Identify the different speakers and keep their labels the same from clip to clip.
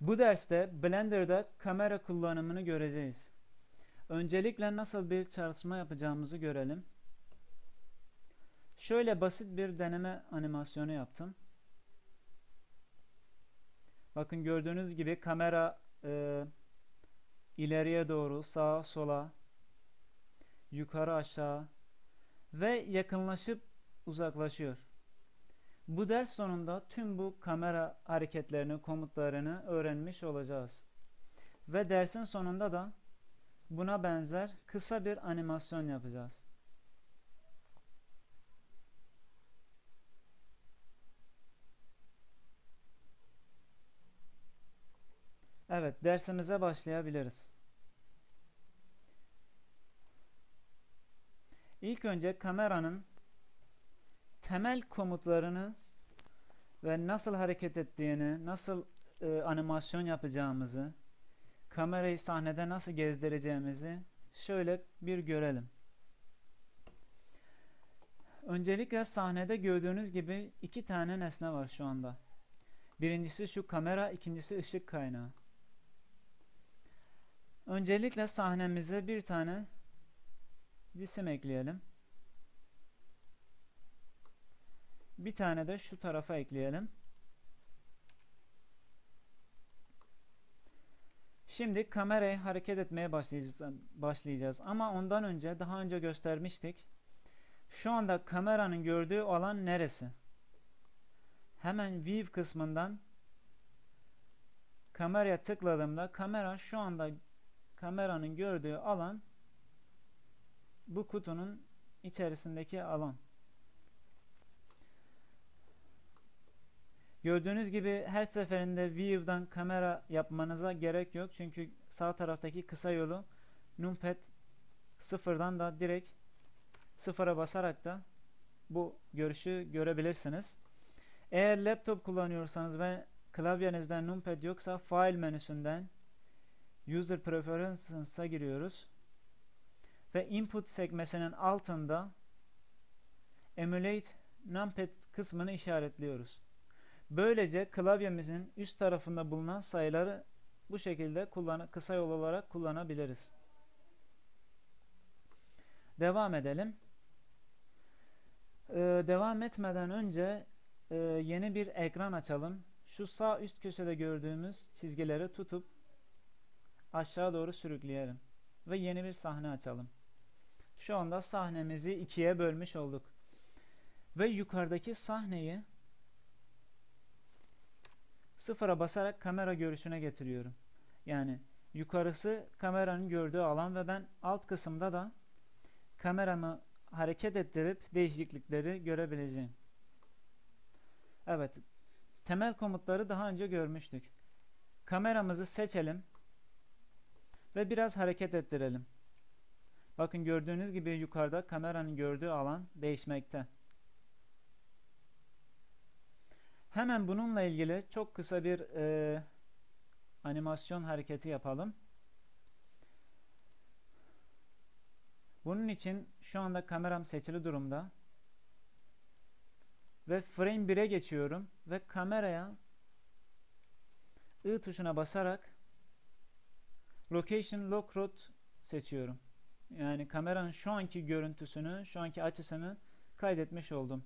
Speaker 1: Bu derste Blender'da kamera kullanımını göreceğiz. Öncelikle nasıl bir çalışma yapacağımızı görelim. Şöyle basit bir deneme animasyonu yaptım. Bakın gördüğünüz gibi kamera e, ileriye doğru, sağa, sola, yukarı, aşağı ve yakınlaşıp uzaklaşıyor. Bu ders sonunda tüm bu kamera hareketlerini, komutlarını öğrenmiş olacağız. Ve dersin sonunda da buna benzer kısa bir animasyon yapacağız. Evet, dersimize başlayabiliriz. İlk önce kameranın temel komutlarını ve nasıl hareket ettiğini, nasıl e, animasyon yapacağımızı, kamerayı sahnede nasıl gezdireceğimizi şöyle bir görelim. Öncelikle sahnede gördüğünüz gibi iki tane nesne var şu anda. Birincisi şu kamera, ikincisi ışık kaynağı. Öncelikle sahnemize bir tane cisim ekleyelim. Bir tane de şu tarafa ekleyelim. Şimdi kamerayı hareket etmeye başlayacağız, başlayacağız. Ama ondan önce daha önce göstermiştik. Şu anda kameranın gördüğü alan neresi? Hemen view kısmından kameraya tıkladığımda kamera şu anda kameranın gördüğü alan bu kutunun içerisindeki alan. Gördüğünüz gibi her seferinde view'dan kamera yapmanıza gerek yok. Çünkü sağ taraftaki kısa yolu numpad sıfırdan da direkt sıfıra basarak da bu görüşü görebilirsiniz. Eğer laptop kullanıyorsanız ve klavyenizden numpad yoksa file menüsünden user preferences'a giriyoruz. Ve input sekmesinin altında emulate numpad kısmını işaretliyoruz. Böylece klavyemizin üst tarafında bulunan sayıları bu şekilde kullan kısa yol olarak kullanabiliriz. Devam edelim. Ee, devam etmeden önce e, yeni bir ekran açalım. Şu sağ üst köşede gördüğümüz çizgileri tutup aşağı doğru sürükleyelim. Ve yeni bir sahne açalım. Şu anda sahnemizi ikiye bölmüş olduk. Ve yukarıdaki sahneyi sıfıra basarak kamera görüşüne getiriyorum. Yani yukarısı kameranın gördüğü alan ve ben alt kısımda da kameramı hareket ettirip değişiklikleri görebileceğim. Evet. Temel komutları daha önce görmüştük. Kameramızı seçelim ve biraz hareket ettirelim. Bakın gördüğünüz gibi yukarıda kameranın gördüğü alan değişmekte. Hemen bununla ilgili çok kısa bir e, animasyon hareketi yapalım. Bunun için şu anda kameram seçili durumda. Ve frame 1'e geçiyorum ve kameraya I tuşuna basarak Location Lock Route seçiyorum. Yani kameranın şu anki görüntüsünü, şu anki açısını kaydetmiş oldum.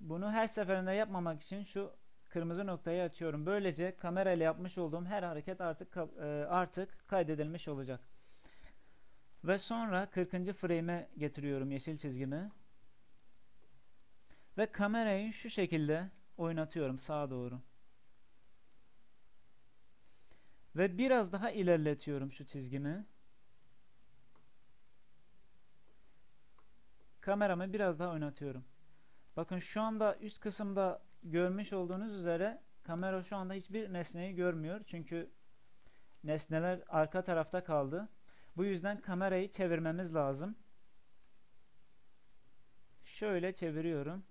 Speaker 1: Bunu her seferinde yapmamak için şu kırmızı noktayı açıyorum. Böylece kamerayla yapmış olduğum her hareket artık e, artık kaydedilmiş olacak. Ve sonra 40. frame'e getiriyorum yeşil çizgimi. Ve kamerayı şu şekilde oynatıyorum sağa doğru. Ve biraz daha ilerletiyorum şu çizgimi. Kameramı biraz daha oynatıyorum. Bakın şu anda üst kısımda görmüş olduğunuz üzere kamera şu anda hiçbir nesneyi görmüyor. Çünkü nesneler arka tarafta kaldı. Bu yüzden kamerayı çevirmemiz lazım. Şöyle çeviriyorum.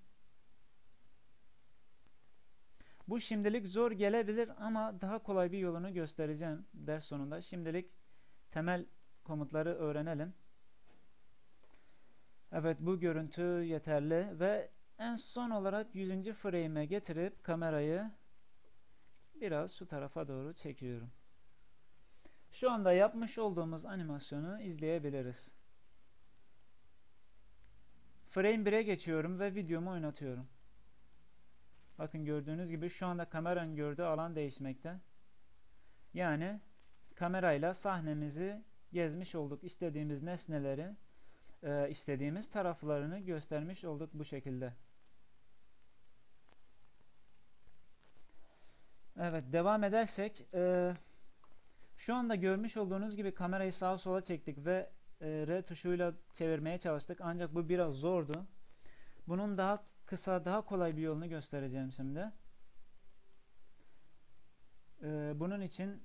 Speaker 1: Bu şimdilik zor gelebilir ama daha kolay bir yolunu göstereceğim ders sonunda. Şimdilik temel komutları öğrenelim. Evet bu görüntü yeterli ve en son olarak 100. frame'e getirip kamerayı biraz şu tarafa doğru çekiyorum. Şu anda yapmış olduğumuz animasyonu izleyebiliriz. Frame 1'e geçiyorum ve videomu oynatıyorum. Bakın gördüğünüz gibi şu anda kameranın gördüğü alan değişmekte. Yani kamerayla sahnemizi gezmiş olduk. İstediğimiz nesneleri, e, istediğimiz taraflarını göstermiş olduk bu şekilde. Evet devam edersek e, şu anda görmüş olduğunuz gibi kamerayı sağa sola çektik ve e, R tuşuyla çevirmeye çalıştık ancak bu biraz zordu. Bunun daha kısa daha kolay bir yolunu göstereceğim şimdi. E, bunun için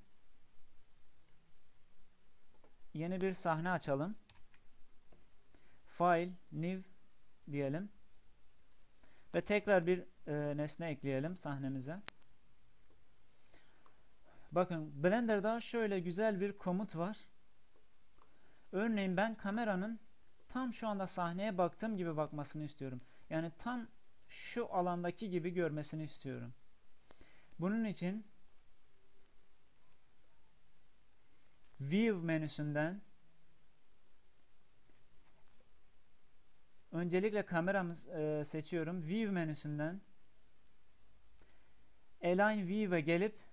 Speaker 1: yeni bir sahne açalım. File, New diyelim. Ve tekrar bir e, nesne ekleyelim sahnemize. Bakın Blender'da şöyle güzel bir komut var. Örneğin ben kameranın tam şu anda sahneye baktığım gibi bakmasını istiyorum. Yani tam şu alandaki gibi görmesini istiyorum. Bunun için View menüsünden öncelikle kameramı e, seçiyorum. View menüsünden Align View'e gelip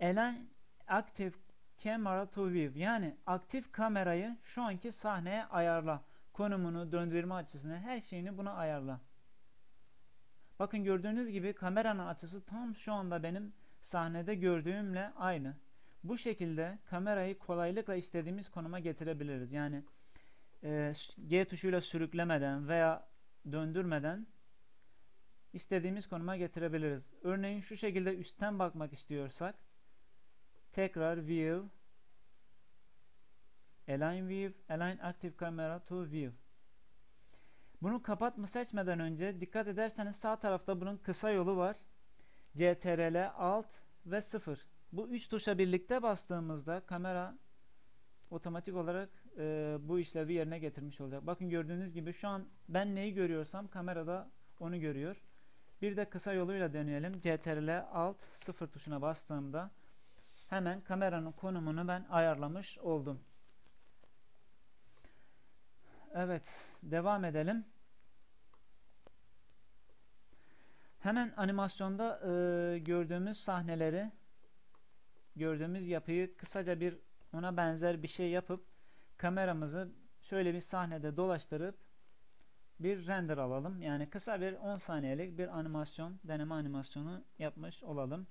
Speaker 1: Align Active Camera to View yani aktif kamerayı şu anki sahneye ayarla. Konumunu, döndürme açısını, her şeyini buna ayarla. Bakın gördüğünüz gibi kameranın açısı tam şu anda benim sahnede gördüğümle aynı. Bu şekilde kamerayı kolaylıkla istediğimiz konuma getirebiliriz. Yani e, G tuşuyla sürüklemeden veya döndürmeden istediğimiz konuma getirebiliriz. Örneğin şu şekilde üstten bakmak istiyorsak tekrar View Align View Align Active Camera to View bunu kapatma seçmeden önce dikkat ederseniz sağ tarafta bunun kısa yolu var. CTRL Alt ve 0. Bu üç tuşa birlikte bastığımızda kamera otomatik olarak e, bu işlevi yerine getirmiş olacak. Bakın gördüğünüz gibi şu an ben neyi görüyorsam kamerada onu görüyor. Bir de kısa yoluyla deneyelim. CTRL Alt 0 tuşuna bastığımda hemen kameranın konumunu ben ayarlamış oldum. Evet, devam edelim. Hemen animasyonda e, gördüğümüz sahneleri, gördüğümüz yapıyı kısaca bir ona benzer bir şey yapıp kameramızı şöyle bir sahnede dolaştırıp bir render alalım. Yani kısa bir 10 saniyelik bir animasyon, deneme animasyonu yapmış olalım.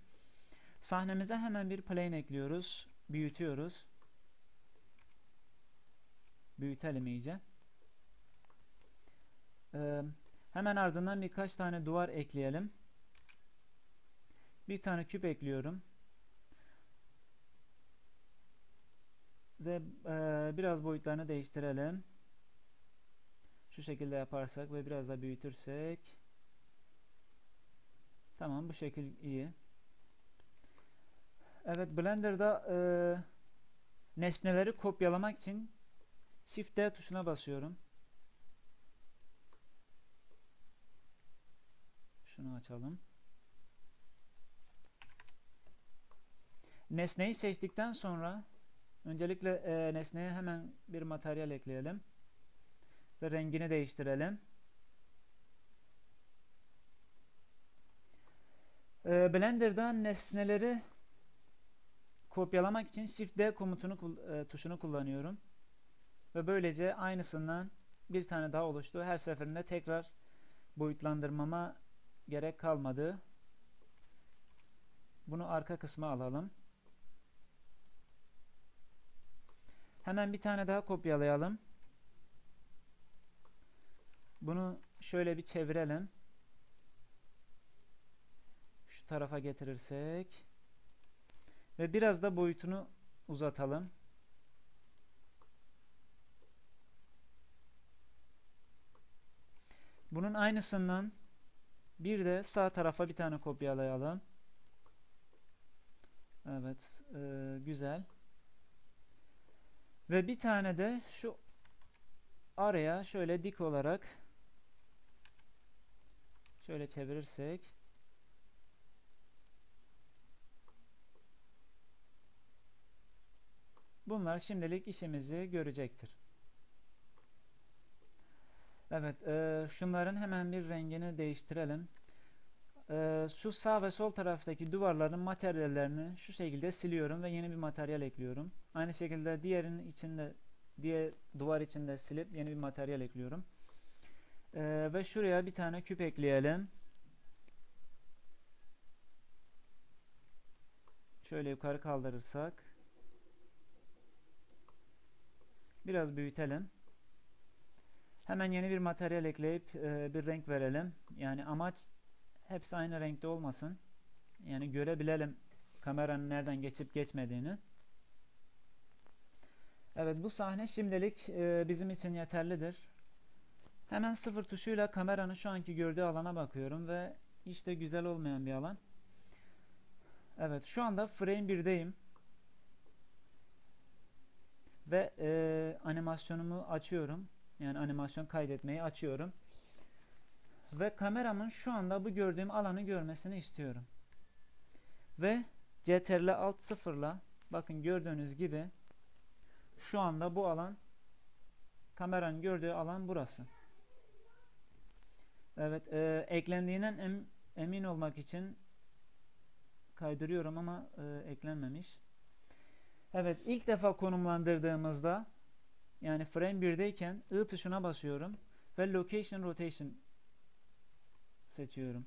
Speaker 1: Sahnemize hemen bir plane ekliyoruz, büyütüyoruz. Büyütelim iyice. Ee, hemen ardından birkaç tane duvar ekleyelim. Bir tane küp ekliyorum. Ve e, biraz boyutlarını değiştirelim. Şu şekilde yaparsak ve biraz da büyütürsek. Tamam bu şekil iyi. Evet Blender'da e, nesneleri kopyalamak için Shift D tuşuna basıyorum. Şunu açalım. Nesneyi seçtikten sonra öncelikle e, nesneye hemen bir materyal ekleyelim. Ve rengini değiştirelim. E, Blender'da nesneleri kopyalamak için Shift D komutunu e, tuşunu kullanıyorum. Ve böylece aynısından bir tane daha oluştu. Her seferinde tekrar boyutlandırmama gerek kalmadı. Bunu arka kısma alalım. Hemen bir tane daha kopyalayalım. Bunu şöyle bir çevirelim. Şu tarafa getirirsek ve biraz da boyutunu uzatalım. Bunun aynısından bir de sağ tarafa bir tane kopyalayalım. Evet, e, güzel. Ve bir tane de şu araya şöyle dik olarak Şöyle çevirirsek Bunlar şimdilik işimizi görecektir. Evet, e, şunların hemen bir rengini değiştirelim. E, şu sağ ve sol taraftaki duvarların materyallerini şu şekilde siliyorum ve yeni bir materyal ekliyorum. Aynı şekilde diğerinin içinde, diğer duvar içinde silip yeni bir materyal ekliyorum. E, ve şuraya bir tane küp ekleyelim. Şöyle yukarı kaldırırsak biraz büyütelim. Hemen yeni bir materyal ekleyip e, bir renk verelim. Yani amaç hepsi aynı renkte olmasın. Yani görebilelim kameranın nereden geçip geçmediğini. Evet bu sahne şimdilik e, bizim için yeterlidir. Hemen sıfır tuşuyla kameranın şu anki gördüğü alana bakıyorum ve işte güzel olmayan bir alan. Evet şu anda frame 1'deyim. Ve e, animasyonumu açıyorum. Yani animasyon kaydetmeyi açıyorum. Ve kameramın şu anda bu gördüğüm alanı görmesini istiyorum. Ve CTRL Alt 0 ile bakın gördüğünüz gibi şu anda bu alan kameranın gördüğü alan burası. Evet e, eklendiğinden em, emin olmak için kaydırıyorum ama e, eklenmemiş. Evet ilk defa konumlandırdığımızda yani frame 1'deyken I tuşuna basıyorum ve location rotation seçiyorum.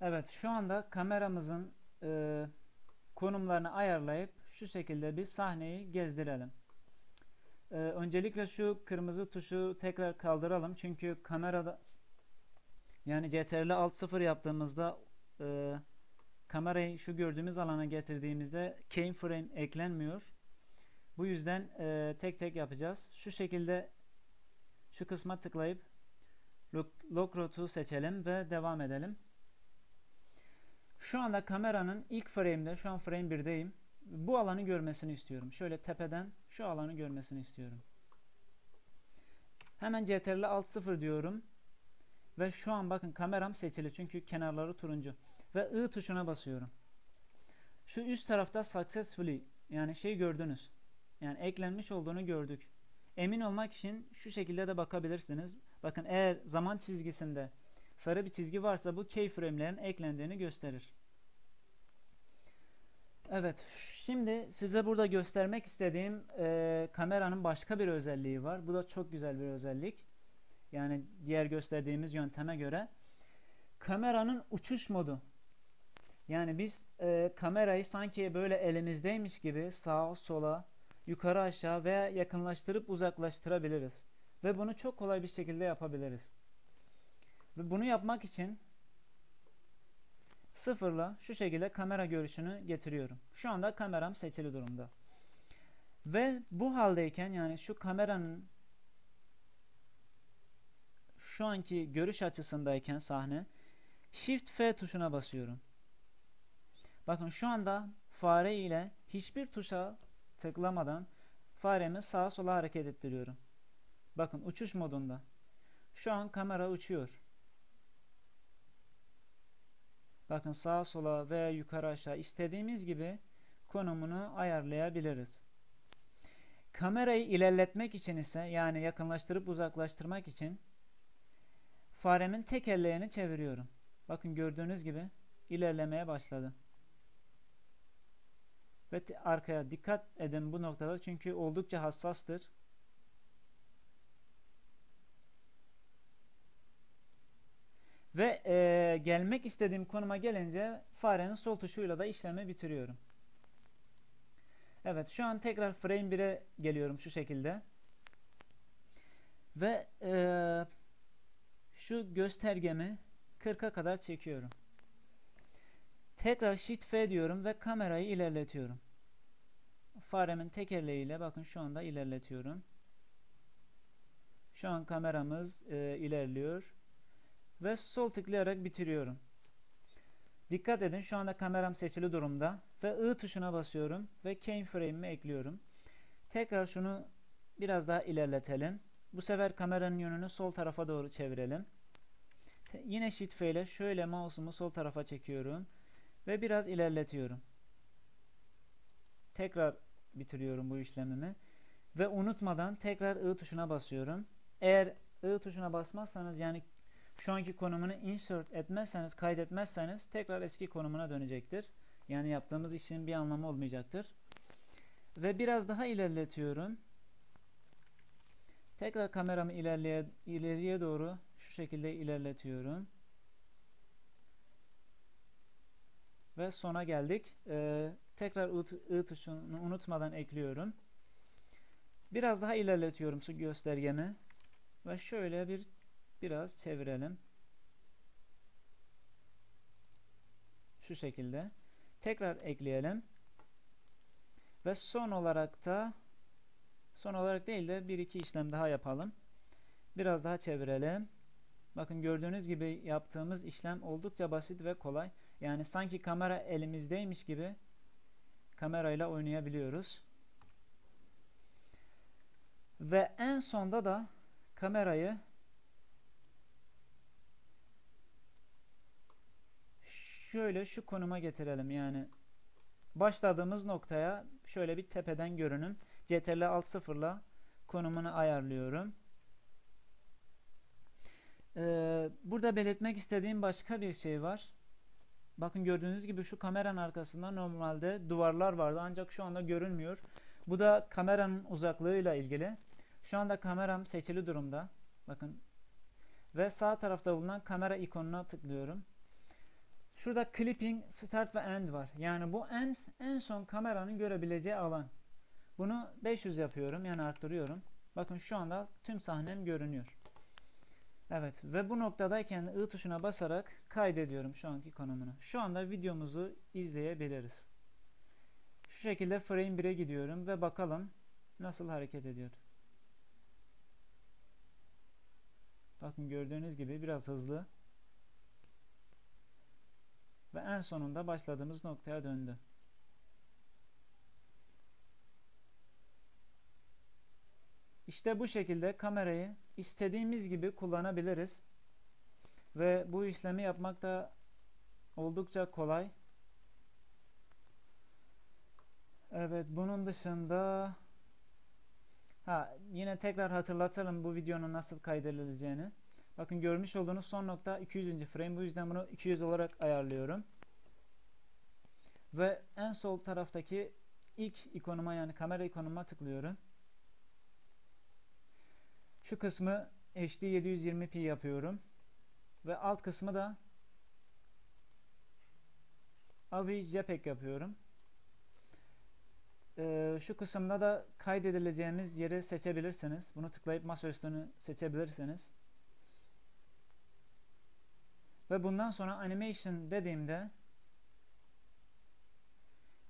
Speaker 1: Evet şu anda kameramızın e, konumlarını ayarlayıp şu şekilde bir sahneyi gezdirelim. E, öncelikle şu kırmızı tuşu tekrar kaldıralım. Çünkü kamerada yani CTRL Alt 0 yaptığımızda e, kamerayı şu gördüğümüz alana getirdiğimizde keyframe eklenmiyor. Bu yüzden e, tek tek yapacağız. Şu şekilde şu kısma tıklayıp lock route'u seçelim ve devam edelim. Şu anda kameranın ilk frame'de, şu an frame 1'deyim. Bu alanı görmesini istiyorum. Şöyle tepeden şu alanı görmesini istiyorum. Hemen CTRL Alt 0 diyorum. Ve şu an bakın kameram seçili çünkü kenarları turuncu ve I tuşuna basıyorum. Şu üst tarafta successfully yani şey gördünüz. Yani eklenmiş olduğunu gördük. Emin olmak için şu şekilde de bakabilirsiniz. Bakın eğer zaman çizgisinde sarı bir çizgi varsa bu keyframe'lerin eklendiğini gösterir. Evet, şimdi size burada göstermek istediğim e, kameranın başka bir özelliği var. Bu da çok güzel bir özellik. Yani diğer gösterdiğimiz yönteme göre kameranın uçuş modu. Yani biz e, kamerayı sanki böyle elimizdeymiş gibi sağa sola, yukarı aşağı veya yakınlaştırıp uzaklaştırabiliriz. Ve bunu çok kolay bir şekilde yapabiliriz. Ve bunu yapmak için sıfırla şu şekilde kamera görüşünü getiriyorum. Şu anda kameram seçili durumda. Ve bu haldeyken yani şu kameranın şu anki görüş açısındayken sahne Shift F tuşuna basıyorum. Bakın şu anda fare ile hiçbir tuşa tıklamadan faremi sağa sola hareket ettiriyorum. Bakın uçuş modunda. Şu an kamera uçuyor. Bakın sağa sola veya yukarı aşağı istediğimiz gibi konumunu ayarlayabiliriz. Kamerayı ilerletmek için ise yani yakınlaştırıp uzaklaştırmak için faremin tekerleğini çeviriyorum. Bakın gördüğünüz gibi ilerlemeye başladı. Ve arkaya dikkat edin bu noktada çünkü oldukça hassastır. Ve e, gelmek istediğim konuma gelince farenin sol tuşuyla da işlemi bitiriyorum. Evet şu an tekrar frame 1'e geliyorum şu şekilde. Ve e, şu göstergemi 40'a kadar çekiyorum. Tekrar Shift F diyorum ve kamerayı ilerletiyorum. Faremin tekerleğiyle bakın şu anda ilerletiyorum. Şu an kameramız e, ilerliyor. Ve sol tıklayarak bitiriyorum. Dikkat edin şu anda kameram seçili durumda. Ve I tuşuna basıyorum ve keyframe'imi ekliyorum. Tekrar şunu biraz daha ilerletelim. Bu sefer kameranın yönünü sol tarafa doğru çevirelim. Te- yine Shift F ile şöyle mouse'umu sol tarafa çekiyorum ve biraz ilerletiyorum. Tekrar bitiriyorum bu işlemimi ve unutmadan tekrar I tuşuna basıyorum. Eğer I tuşuna basmazsanız yani şu anki konumunu insert etmezseniz, kaydetmezseniz tekrar eski konumuna dönecektir. Yani yaptığımız işin bir anlamı olmayacaktır. Ve biraz daha ilerletiyorum. Tekrar kameramı ilerleye, ileriye doğru şu şekilde ilerletiyorum. Ve sona geldik. Ee, tekrar I, tuşunu unutmadan ekliyorum. Biraz daha ilerletiyorum şu göstergemi. Ve şöyle bir biraz çevirelim. Şu şekilde. Tekrar ekleyelim. Ve son olarak da son olarak değil de bir iki işlem daha yapalım. Biraz daha çevirelim. Bakın gördüğünüz gibi yaptığımız işlem oldukça basit ve kolay. Yani sanki kamera elimizdeymiş gibi kamerayla oynayabiliyoruz. Ve en sonda da kamerayı şöyle şu konuma getirelim. Yani başladığımız noktaya şöyle bir tepeden görünüm. CTRL alt sıfırla konumunu ayarlıyorum. Ee, burada belirtmek istediğim başka bir şey var. Bakın gördüğünüz gibi şu kameranın arkasında normalde duvarlar vardı ancak şu anda görünmüyor. Bu da kameranın uzaklığıyla ilgili. Şu anda kameram seçili durumda. Bakın. Ve sağ tarafta bulunan kamera ikonuna tıklıyorum. Şurada clipping start ve end var. Yani bu end en son kameranın görebileceği alan. Bunu 500 yapıyorum yani arttırıyorum. Bakın şu anda tüm sahnem görünüyor. Evet ve bu noktadayken I tuşuna basarak kaydediyorum şu anki konumunu. Şu anda videomuzu izleyebiliriz. Şu şekilde frame 1'e gidiyorum ve bakalım nasıl hareket ediyor. Bakın gördüğünüz gibi biraz hızlı. Ve en sonunda başladığımız noktaya döndü. İşte bu şekilde kamerayı istediğimiz gibi kullanabiliriz. Ve bu işlemi yapmak da oldukça kolay. Evet bunun dışında ha yine tekrar hatırlatalım bu videonun nasıl kaydedileceğini. Bakın görmüş olduğunuz son nokta 200. frame. Bu yüzden bunu 200 olarak ayarlıyorum. Ve en sol taraftaki ilk ikonuma yani kamera ikonuma tıklıyorum. Şu kısmı HD 720p yapıyorum. Ve alt kısmı da AVI JPEG yapıyorum. Ee, şu kısımda da kaydedileceğimiz yeri seçebilirsiniz. Bunu tıklayıp masaüstünü seçebilirsiniz. Ve bundan sonra animation dediğimde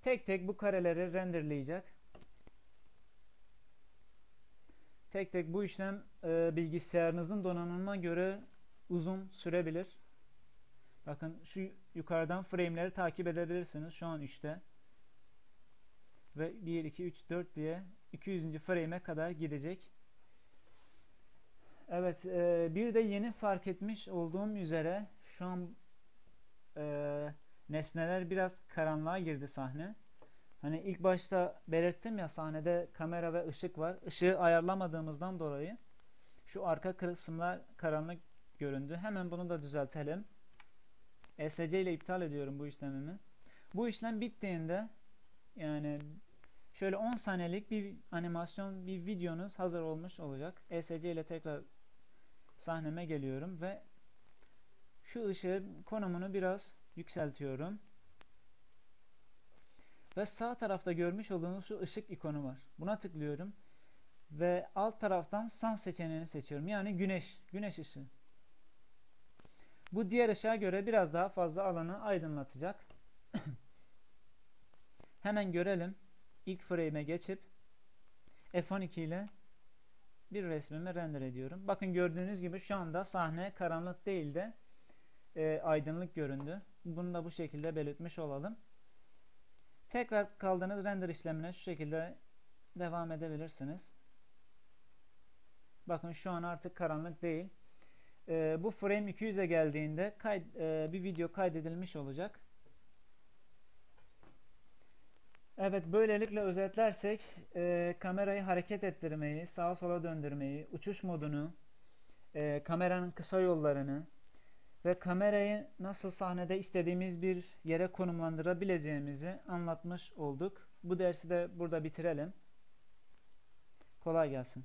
Speaker 1: tek tek bu kareleri renderleyecek. Tek tek bu işlem e, bilgisayarınızın donanımına göre uzun sürebilir. Bakın şu yukarıdan frame'leri takip edebilirsiniz. Şu an 3'te. Ve 1, 2, 3, 4 diye 200. frame'e kadar gidecek. Evet, e, bir de yeni fark etmiş olduğum üzere şu an e, nesneler biraz karanlığa girdi sahne. Hani ilk başta belirttim ya sahnede kamera ve ışık var. Işığı ayarlamadığımızdan dolayı şu arka kısımlar karanlık göründü. Hemen bunu da düzeltelim. ESC ile iptal ediyorum bu işlemimi. Bu işlem bittiğinde yani şöyle 10 saniyelik bir animasyon bir videonuz hazır olmuş olacak. ESC ile tekrar sahneme geliyorum ve şu ışığı konumunu biraz yükseltiyorum. Ve sağ tarafta görmüş olduğunuz şu ışık ikonu var. Buna tıklıyorum. Ve alt taraftan sun seçeneğini seçiyorum. Yani güneş. Güneş ışığı. Bu diğer ışığa göre biraz daha fazla alanı aydınlatacak. Hemen görelim. İlk frame'e geçip F12 ile bir resmimi render ediyorum. Bakın gördüğünüz gibi şu anda sahne karanlık değil de e, aydınlık göründü. Bunu da bu şekilde belirtmiş olalım. Tekrar kaldığınız render işlemine şu şekilde devam edebilirsiniz. Bakın şu an artık karanlık değil. Ee, bu frame 200'e geldiğinde kay- e, bir video kaydedilmiş olacak. Evet böylelikle özetlersek e, kamerayı hareket ettirmeyi, sağa sola döndürmeyi, uçuş modunu, e, kameranın kısa yollarını ve kamerayı nasıl sahnede istediğimiz bir yere konumlandırabileceğimizi anlatmış olduk. Bu dersi de burada bitirelim. Kolay gelsin.